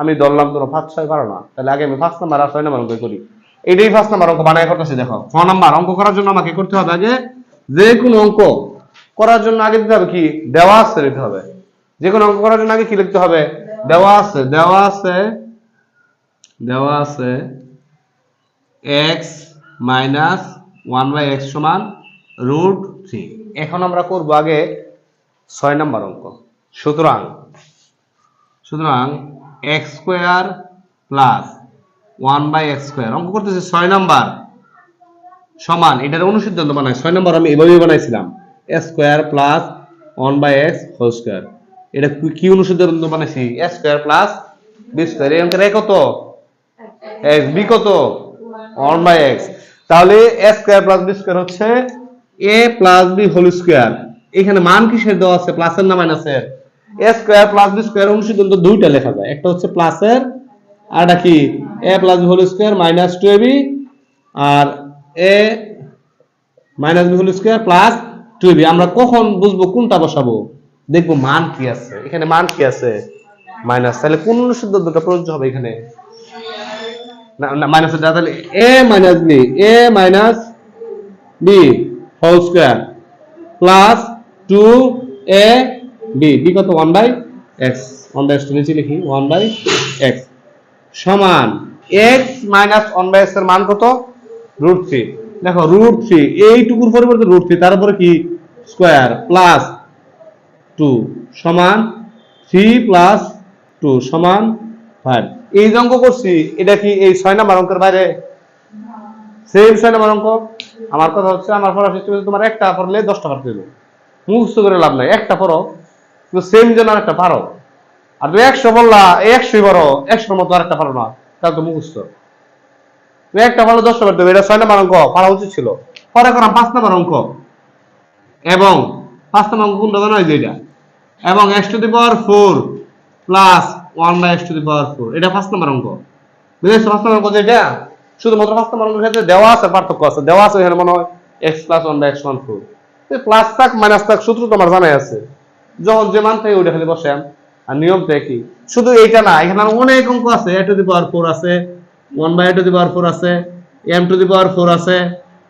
আমি ধরলাম তোমরা পাঁচ ছয় পারো না। তাহলে আগে আমি পাঁচ নাম্বার আর ছয় নাম্বার অঙ্ক করি। এটাই পাঁচ নাম্বার অঙ্ক বানায় করতেছি, দেখো। ছ নাম্বার, অঙ্ক করার জন্য আমাকে করতে হবে আগে যে কোনো অঙ্ক করার জন্য আগে দিতে হবে কি? দেওয়া আছে দিতে হবে। যে কোনো অঙ্ক করার জন্য আগে কি লিখতে হবে? দেওয়া আছে দেওয়া আছে দেওয়া আছে x minus one by x সমান রুট থ্রি এখন আমরা করব আগে ছয় নম্বর অঙ্ক। সুতরাং সুতরাং x square plus one by x square. অঙ্ক করতেছে ছয় নাম্বার। সমান, এটার অনুসিদ্ধান্ত ছয় নম্বর আমি এভাবেই বানাইছিলাম। X square plus one by x whole square. এটা কি- অনুসিদ্ধান্ত বানাইছি? X square plus b square. এই অঙ্কের এ কত? এক্স বি কত? One by x. তাহলে a square plus b square হচ্ছে a plus b whole square. এখানে মান কিসের দেওয়া আছে? প্লাসের না মাইনাসের? এ প্লাস বি স্কোয়ার অনুসিদ্ধান্ত দুইটা লেখা যায়। একটা হচ্ছে প্লাসের আর একটা কি? A plus b whole square minus two a b R a minus b whole square plus two b আমরা কখন বুঝব, কোনটা বসাবো? দেখব মান কি আছে। এখানে মান কি আছে? মাইনাস তাহলে কোন অনুসিদ্ধান্তটা প্রযোজ্য হবে এখানে? না মাইনাস তাহলে a minus b a minus b whole square plus two a b b কত? One by x one by x নিচে লিখি। ওয়ান বাই এক্স সমান এক্স মাইনাস ওয়ান বাই এক্সের মান কত? রুট থ্রি দেখো রুট থ্রি এইটুকুর পরিবর্তে রুট থ্রি তারপরে কি? স্কোয়ার প্লাস টু সমান থ্রি প্লাস টু সমান ফাইভ এই যে অঙ্ক করছি, এটা কি এই ছয় নাম্বার অঙ্কের বাইরে? সেম ছয় নাম্বার অঙ্ক। আমার কথা হচ্ছে, আমার পড়া সিস্টেম তোমার একটা পড়লে দশটা পারতে মুখস্থ করে লাভ নাই। একটা পড়ো। কিন্তু সেম যেন আর একটা পারো। আর তুমি একশো বললা একশোই পারো, একশোর মতো আর একটা পারো না, তাহলে তো মুখস্থ। তুমি একটা পারলে দশটা পারতে এটা ছয় নাম্বার অঙ্ক, পারা উচিত ছিল। পরে করাম পাঁচ নাম্বার অঙ্ক। এবং পাঁচ নাম্বার অঙ্ক কোনটা জানো যে এটা? এবং x to the power four plus one by x to the power four এটা পাঁচ নম্বর অঙ্ক। বুঝেছ পাঁচ নম্বর অঙ্ক যেটা শুধুমাত্র পাঁচ নম্বর অঙ্কের ক্ষেত্রে দেওয়া আছে পার্থক্য আছে, দেওয়া আছে এখানে মনে হয় x plus one by x one four plus থাক মাইনাস থাক, সূত্র তোমার জানাই আছে। যখন যে মান থাকে ওইটা খালি বসেন আর নিয়মটা একই। শুধু এইটা না এখানে অনেক অঙ্ক আছে a to the power four আছে one by a to the power four আছে m to the power four আছে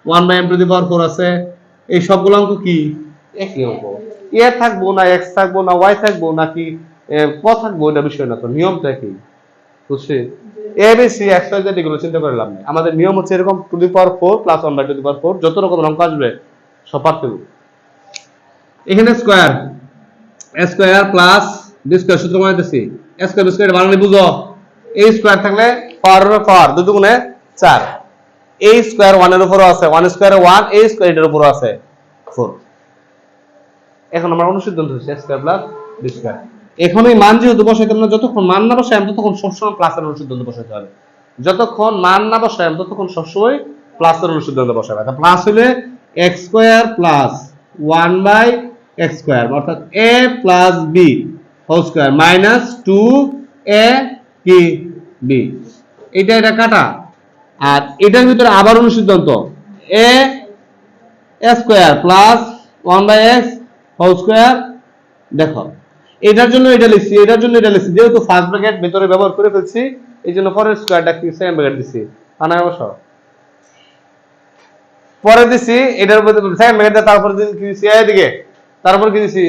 one by m to the power four আছে এই সবগুলো অঙ্ক কি? একই অঙ্ক। এ থাকব না এক্স থাকব না ওয়াই থাকব নাকি ক থাকব এটা বিষয় না তো নিয়মটা কি বুঝছি? A b c x y z এগুলো চিন্তা করে লাভ নেই আমাদের নিয়ম হচ্ছে এরকম to the power four plus one by to the power four যত রকম অঙ্ক আসবে সব পারতে এখানে স্কোয়ার স্কোয়ার প্লাস বি সূত্র বানাইতেছি স্কোয়ার, বি স্কোয়ার বুঝো। এই স্কোয়ার থাকলে পাওয়ার পাওয়ার দুই দুগুণে চার। এই স্কোয়ার ওয়ানের উপরও আছে। ওয়ান স্কোয়ারে ওয়ান, এই স্কোয়ার এটার উপরও আছে ফোর। এখন আমরা অনুসিদ্ধান্ত হচ্ছে স্কোয়ার প্লাস বি এখন এই মান যেহেতু বসাইতে আমরা যতক্ষণ মান না বসাই, ততক্ষণ সবসময় প্লাসের অনুসিদ্ধান্ত বসাইতে হবে। যতক্ষণ মান না বসাই, ততক্ষণ সবসময় প্লাসের অনুসিদ্ধান্ত বসাবে। প্লাস হলে x square plus one by x square, অর্থাৎ a plus b whole square minus two a কি বি। এটা এটা কাটা। আর এটার ভিতরে আবার অনুসিদ্ধান্ত a square plus one by x whole square, দেখো, এটার জন্য এটা লিখছি, এটার জন্য এটা লিখছি, যেহেতু ফার্স্ট ব্র্যাকেট ভেতরে ব্যবহার করে ফেলছি, এই জন্য পরের স্কোয়ারটা সেকেন্ড ব্র্যাকেট দিছি। আনা অবশ্য। পরে দিছি, এটার উপর সেকেন্ড ব্র্যাকেট তারপর দিছি তারপর কি দিছি?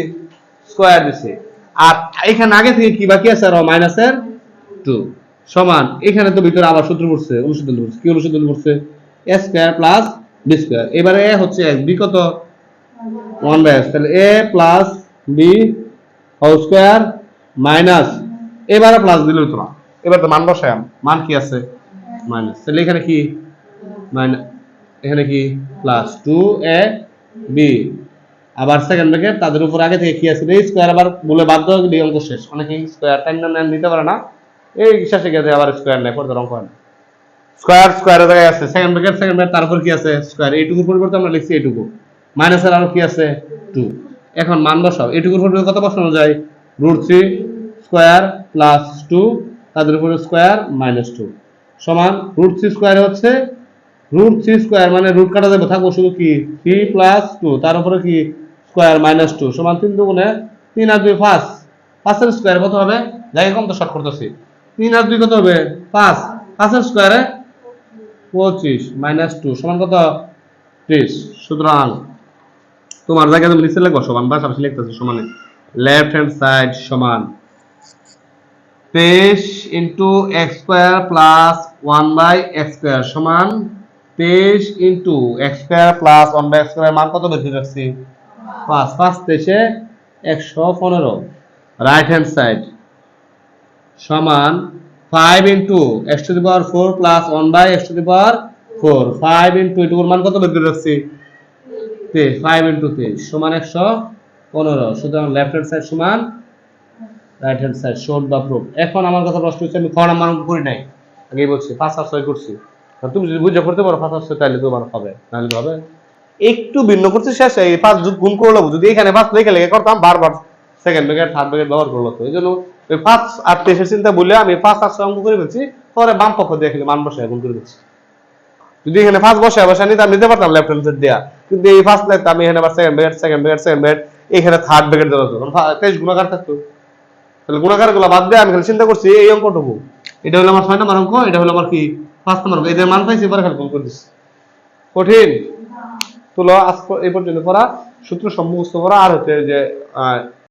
স্কোয়ার দিছি। আর এখানে আগে থেকে কি বাকি আছে? আর মাইনাসের টু সমান, এখানে তো ভিতরে আবার সূত্র পড়ছে অনুসিদ্ধান্ত পড়ছে। কি অনুসিদ্ধান্ত পড়ছে? A square plus b square এবারে এ হচ্ছে এক বি কত? ওয়ান বাই এক্স তাহলে a plus b whole square minus এবারে প্লাস দিল তো এবার তো মান বসায়াম মান কি আছে? মাইনাস তাহলে এখানে কি? মাইনাস এখানে কি? প্লাস টু এ বি আবার সেকেন্ড ব্র্যাকেট তাদের উপর আগে থেকে কি আছে? এই স্কোয়ার আবার বলে বাধ্য গেলে অঙ্ক শেষ। অনেকে স্কোয়ার টাইম না নিতে পারে না। এই শেষে গেছে আবার স্কোয়ার নেই পরে অঙ্ক হয় স্কোয়ার স্কোয়ারের জায়গায় আছে। সেকেন্ড ব্র্যাকেট সেকেন্ড ব্র্যাকেট তারপর কি আছে? স্কোয়ার এইটুকুর পরিবর্তে আমরা লিখছি এইটুকু। মাইনাসের আরও কি আছে? টু এখন মান বসাও। এইটুকুর পরিবর্তে কত বসানো যায়? Root three square plus two তাদের উপরে স্কোয়ার মাইনাস টু সমান রুট থ্রি স্কোয়ার হচ্ছে রুট থ্রি স্কোয়ার মানে রুট কাটা যাবে, থাকব শুধু কি? থ্রি প্লাস টু তার উপরে কি? স্কোয়ার মাইনাস টু সমান তিন দুগুণে তিন আর দুই পাঁচ। পাঁচের স্কোয়ার কত হবে? যাই কম তো শর্ট করতেছি। তিন আর দুই কত হবে? পাঁচ। পাঁচের স্কোয়ারে পঁচিশ মাইনাস টু সমান কত? ত্রিশ। সুতরাং তোমার জায়গায় তুমি নিচে লিখব সমান বা পাশাপাশি লিখতেছো সমানে। লেফট হ্যান্ড সাইড সমান তেইশ into x square plus one by x square সমান তেইশ into x square plus one by x square মান কত বেশি রাখছি পাঁচ পাঁচ তেইশে একশো পনেরো। রাইট হ্যান্ড সাইড সমান five into x to the power four plus one by x to the power four five into এটুকুর মান কত বের করে রাখছি? ফাইভ ইন্টু তেইশ সমান একশো পনেরো। সুতরাং লেফট হ্যান্ড সাইড সমান রাইট হ্যান্ড সাইড শোট বা প্রুফ এখন আমার কথা প্রশ্ন হচ্ছে, আমি খ নাম্বার অঙ্ক করি নাই। আগেই বলছি, পাঁচ আর করছি। তুমি যদি বুঝে করতে পারো, পাঁচ আর তাহলে তোমার হবে, নাহলে তো হবে। একটু ভিন্ন করছি শেষ এই পাঁচ যুগ গুণ করল যদি এখানে পাঁচ লেখে লেখে করতাম, বারবার সেকেন্ড ব্যাকেট থার্ড ব্যাকেট ব্যবহার করল তো এই জন্য ওই পাঁচ আর তেইশের চিন্তা বললে আমি পাঁচ আটশো অঙ্ক করে ফেলছি, পরে বাম পক্ষ দিয়ে খেলে মান বসে গুণ করে দিচ্ছি। যদি এখানে ফার্স্ট বসে বসে নিতাম, নিতে পারতাম লেফট হ্যান্ড দেয়া। কিন্তু এই ফার্স্ট লাগতো আমি এখানে আবার second bracket second bracket second bracket এখানে থার্ড ব্যাকেট দেওয়া হতো। তেইশ গুণাকার থাকতো। তাহলে গুণাকারগুলো বাদ দিয়ে আমি খালি চিন্তা করছি, এই অঙ্কটুকু এটা হলো আমার ছয় নম্বর অঙ্ক, এটা হলো আমার কি? পাঁচ নম্বর অঙ্ক। এদের মান পাইছি এবার খালি গুণ করে দিচ্ছি। কঠিন। তুলো আজ এই পর্যন্ত পড়া। সূত্র সম্মুখস্থ করা। আর হচ্ছে যে